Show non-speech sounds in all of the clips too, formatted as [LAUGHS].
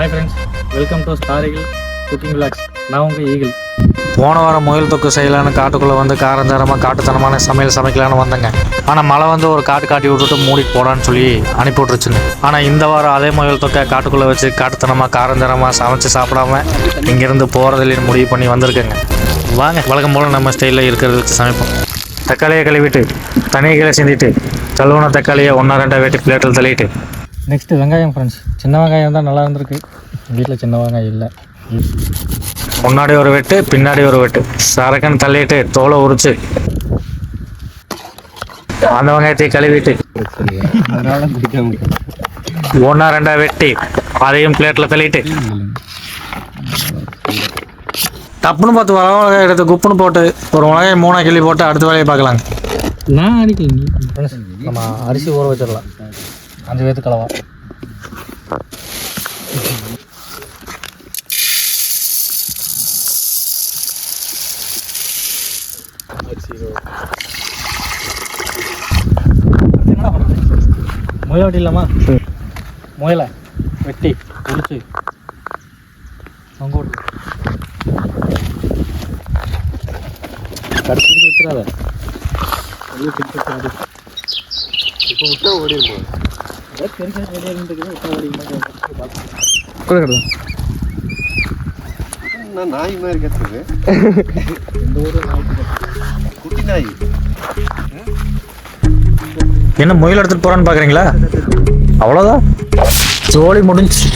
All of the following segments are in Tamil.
Hi friends welcome to star eagle cooking vlogs நான் உங்கள் ஈகிள் போன வாரம் முயல் தொக்கு செய்யலான்னு காட்டுக்குள்ளே வந்து காரந்தாரமாக காட்டுத்தனமான சமையல் சமைக்கலான்னு வந்தேங்க. ஆனால் மழை வந்து ஒரு காட்டு காட்டி விட்டுட்டு மூடிட்டு போடான்னு சொல்லி அனுப்பி விட்டுருச்சுங்க. ஆனால் இந்த வாரம் அதே முயல் தொக்கை காட்டுக்குள்ளே வச்சு காட்டுத்தனமாக காரந்தாரமாக சமைச்சு சாப்பிடாம இங்கேருந்து போகிறதில்லைன்னு முடிவு பண்ணி வந்திருக்கேங்க. வாங்க வழக்கம் போல் நம்ம ஸ்டைலில் இருக்கிறத வச்சு சமைப்போம். தக்காளியை கழுவிட்டு தனியை கீழே சிந்திட்டு கழுவுன தக்காளியை ஒன்றா ரெண்டாக வெட்டி பிளேட்டில் தள்ளிட்டு நெக்ஸ்ட்டு வெங்காயம் ஃப்ரெண்ட்ஸ் சின்ன வெங்காயம் தான் நல்லா இருந்திருக்கு. வீட்டில் சின்ன வெங்காயம் இல்லை. முன்னாடி ஒரு வெட்டு பின்னாடி ஒரு வெட்டு. சரக்குன்னு தள்ளிட்டு தோலை உரிச்சு. அந்த வெங்காயத்தை கழுவிட்டு. ஒன்றா ரெண்டா வெட்டி. அதையும் பிளேட்டில் தள்ளிட்டு. டப்புன்னு பார்த்து வர எடுத்து குப்புன்னு போட்டு ஒரு மிளகாய் மூணா கிள்ளி போட்டு அடுத்த வேலையை பார்க்கலாங்க. நான் அடிக்கல. நம்ம அரிசி ஊற வச்சிடலாம். அஞ்சு பேர்த்து கலவா முயல் வெட்டி இல்லாமா? முயலை வெட்டி உரிச்சு அங்கோட்டு. கடைசி வச்சிடாத. இப்போ விட்டா ஓடிடுவோம் நான் நாய் மாதிரி கத்துது. இந்த ஊர் நாய்க்கு குட்டி நாய் என்ன முயல் எடுத்துட்டு போறான்னு பார்க்குறீங்களா அவ்வளோதான் ஜோலி முடிஞ்சு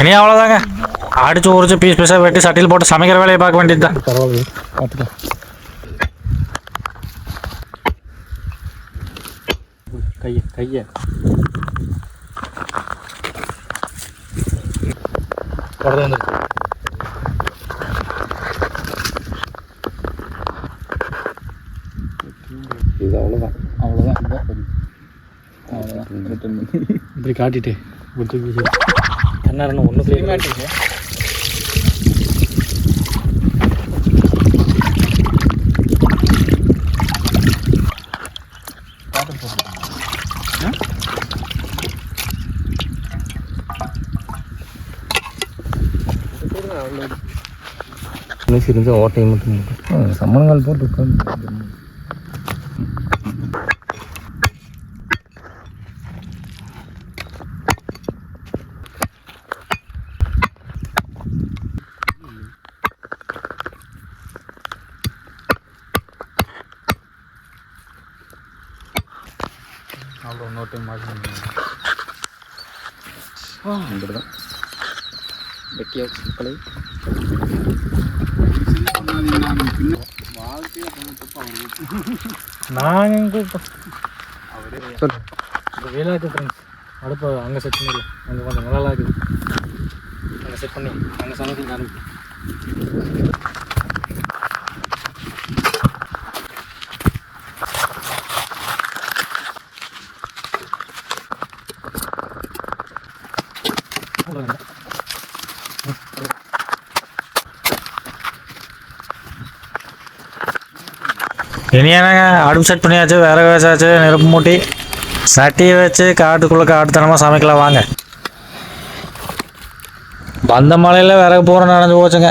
இனி அவ்வளோதாங்க அடிச்சு உரிச்சு பீஸ் பீஸாக வெட்டி சட்டியில் போட்டு சமைக்கிற வேலையை பார்க்க வேண்டியது தான் பரவாயில்ல பார்த்துக்கலாம் கையை கையை இது அவ்வளோதான் அவ்வளோதான் இப்படி காட்டிட்டு இப்படி தூக்கி என்ன ஒன்றுக்குள்ளே காட்டிட்டு சிரிஞ்ச ஓட்டையை மட்டும் சம்மணங்கால் போட்டு உட்காந்து அவ்வளோ இன்னொரு டைம் மாற்றி இப்படி தான் வெட்டியாச்சு கலை நாங்கள் இப்போ இந்த வேலாக்கு ஃப்ரெண்ட்ஸ் அடுப்பை அங்கே செட் பண்ணிடல அங்கே கொஞ்சம் நல்லா இருக்குது. அங்கே செட் பண்ணி. அங்கே சமைக்க ஆரம்பிக்கும் இனி என்னங்க அடுப்பு செட் பண்ணியாச்சு விறகு வச்சாச்சு நெருப்பு மூட்டி. சட்டியை வச்சு காட்டுக்குள்ளே காட்டுத்தனமாக சமைக்கலாம் வாங்க. வந்த மலையில் விறகு பூரா நனைஞ்சு போச்சுங்க.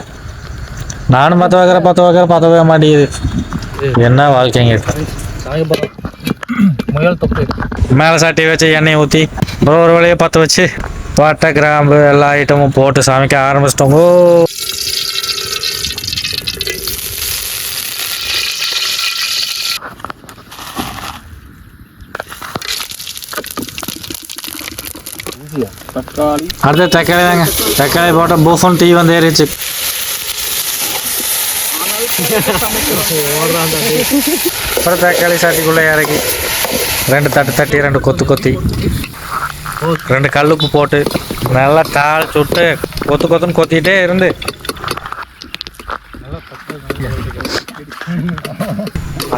நானும் பற்ற வைக்கிற பற்ற வைக்கிற பற்றவே மாட்டேங்குது. என்ன வாழ்க்கைங்க முயல் தொப்பு மேலே சட்டியை வச்சு எண்ணெயை ஊற்றி ஒரு வழியை பற்ற வச்சு. பட்டை கிராம்பு எல்லா ஐட்டமும் போட்டு சமைக்க ஆரம்பிச்சிட்டோங்க அடுத்து தக்காளி தாங்க. தக்காளி போட்டால் பூஃபன் டீ வந்து ஏறிச்சு அப்புறம் தக்காளி சட்டிக்குள்ளே இறக்கி. ரெண்டு தட்டு தட்டி ரெண்டு கொத்து கொத்தி. ரெண்டு கல்லுப்பு போட்டு நல்லா தாளிச்சு விட்டு கொத்து கொத்துன்னு கொத்திட்டே இருந்து.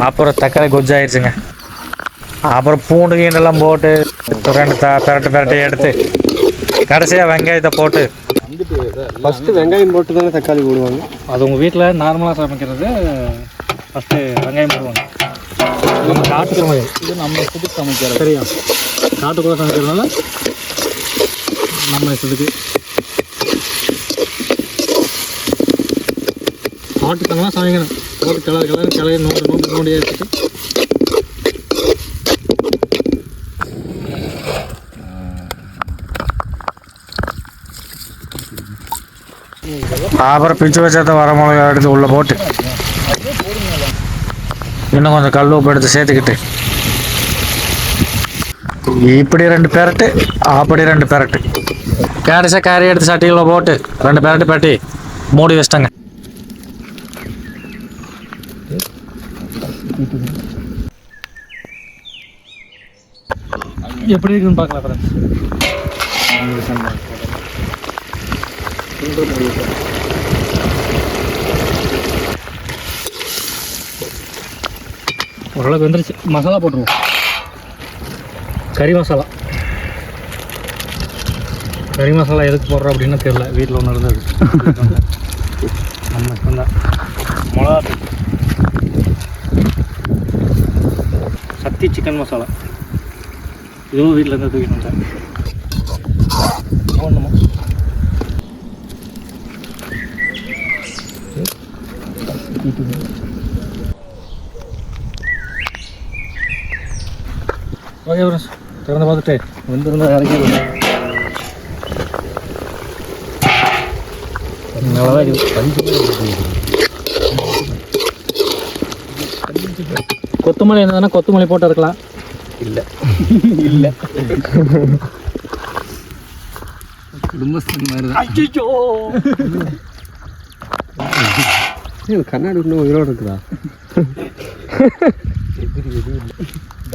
அப்புறம் தக்காளி கொஜ்ஜாயிருச்சுங்க அப்புறம் பூண்டு கீண்டெல்லாம் போட்டு ரெண்டு த பெரட்டு பெரட்டி எடுத்து கடைசியாக வெங்காயத்தை போட்டு. ஃபஸ்ட்டு வெங்காயம் போட்டு தானே தக்காளி போடுவாங்க? அது உங்கள் வீட்டில் நார்மலாக சமைக்கிறது ஃபஸ்ட்டு வெங்காயம் போடுவாங்க. நம்ம காட்டு சமையல் இது நம்ம புது சமைக்கிறது சரியா? காட்டுக்குள்ளே சமைக்கிறதுனால நம்ம இதுக்கு காட்டுத்தனமாக சமைக்கணும். போட்டு கிளறு கிளறு கிளறி நோண்டு நோண்டு நோண்டி எடுத்துட்டு அப்புறம் பிச்சு வச்சத வர மிளகா எடுத்து உள்ளே போட்டு இன்னும் கொஞ்சம் கல் உப்பு எடுத்து சேர்த்துக்கிட்டு. இப்படி ரெண்டு பேரட்டு அப்படி ரெண்டு பேரட்டு. கேரிசா கேரி எடுத்து சட்டியில் போட்டு ரெண்டு பேரட்டு பட்டி மூடி வச்சிட்டங்க. எப்படி இருக்குன்னு பார்க்கலாம் ஃப்ரெண்ட்ஸ் ஓரளவுக்கு வந்துருச்சு. மசாலா போட்டுருவோம் கறி மசாலா. கறி மசாலா எதுக்கு போடுறோம் அப்படின்னு தெரியல. வீட்டில் ஒன்று இருந்தது. [LAUGHS] நம்ம சொந்தம் மிளகா. சக்தி சிக்கன் மசாலா. இதுவும் வீட்டில் இருந்து தூக்கிட்டு வந்தேன். ஒன்றுமா ஓகே ஃப்ரெண்ட்ஸ் திறந்து பார்த்துட்டு. வந்துருந்தா இறக்கி நல்லா தான் இருக்குது கொத்தமல்லி என்னதுன்னா கொத்தமல்லி போட்டு இருக்கலாம் இல்லை. இல்லை. குடும்பஸ்தன் மாதிரி தான் கண்ணாடி இன்னும் உயிரோடு இருக்குதா?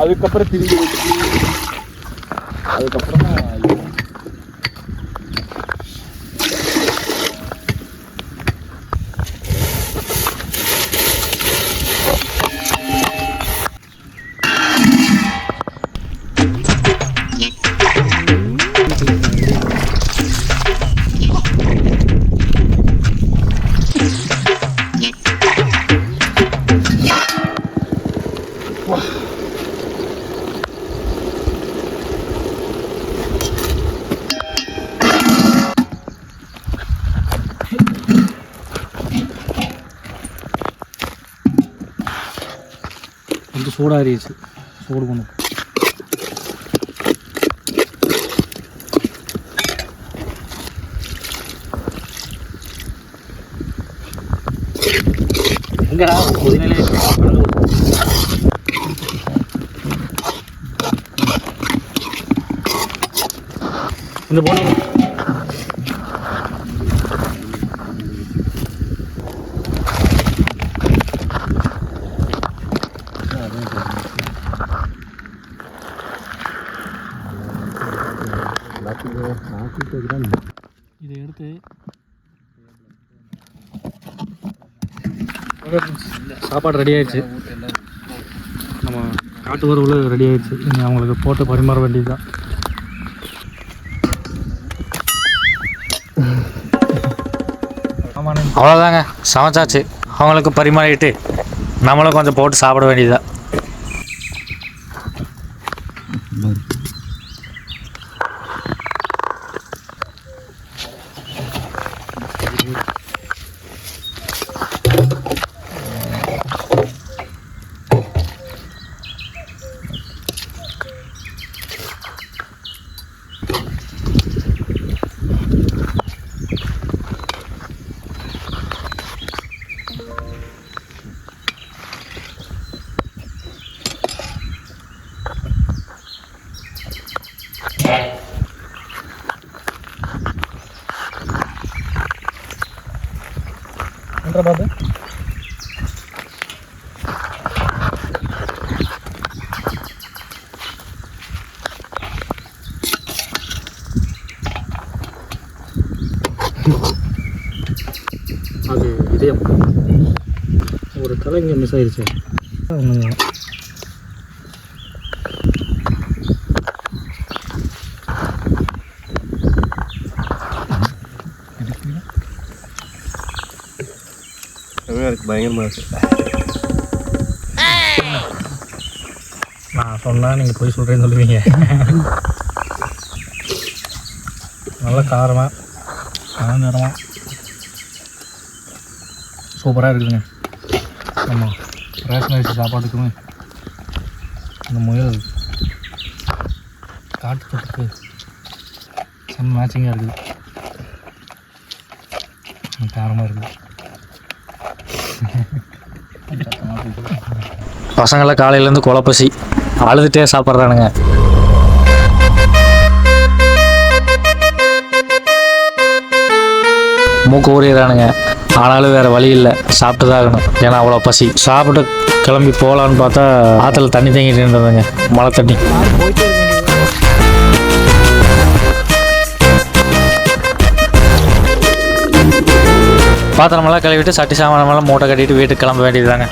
அதுக்கப்புறம் திரும்பி அதுக்கப்புறமா வந்து சூடாகிடுச்சு சூடு பண்ணும் எங்கடா? ஒரு இந்த போன இதை எடுத்து சாப்பாடு ரெடி ஆயிடுச்சு. நம்ம காட்டு வரவுல ரெடி ஆயிடுச்சு. நீங்கள் அவங்களுக்கு போட்டு பரிமாற வேண்டியது தான் ஆமாண்ணே அவ்வளோதாங்க சமைச்சாச்சு. அவங்களுக்கு பரிமாறிட்டு நம்மளும் கொஞ்சம் போட்டு சாப்பிட வேண்டியதுதான். ఏంట్రా బాబు? అది ఇదే தலை இங்கே மிஸ் ஆயிடுச்சு எனக்கு பயங்கரமாக இருக்கு. நான் சொன்னால் நீங்கள் போய் சொல்கிறேன்னு சொல்லுவீங்க. நல்ல காரமாக காரமாக சூப்பராக இருக்குதுங்க. ஆமாம் ரேஷன் அரிசி சாப்பாட்டுக்குமே அந்த முயல் காட்டு தொட்டுக்கு செம்ம மேட்சிங்காக இருக்குது. காரமாக இருக்குது. பசங்களை காலையிலேருந்து குழப்பசி. அழுதுகிட்டே சாப்பிட்றானுங்க. மூக்கு ஊறிடுறானுங்க. ஆனாலும் வேறு வழி இல்லை. சாப்பிட்டு தான் ஆகணும். ஏன்னா அவ்வளோ பசி. சாப்பிட்டு கிளம்பி போகலான்னு பார்த்தா ஆற்றுல தண்ணி தேங்கிட்டு இருந்ததுங்க. மழை தண்ணி. பாத்திரமெல்லாம் கழுவிட்டு சட்டி சாமானமெல்லாம் மூட்டை கட்டிட்டு வீட்டுக்கு கிளம்ப வேண்டியதுதாங்க.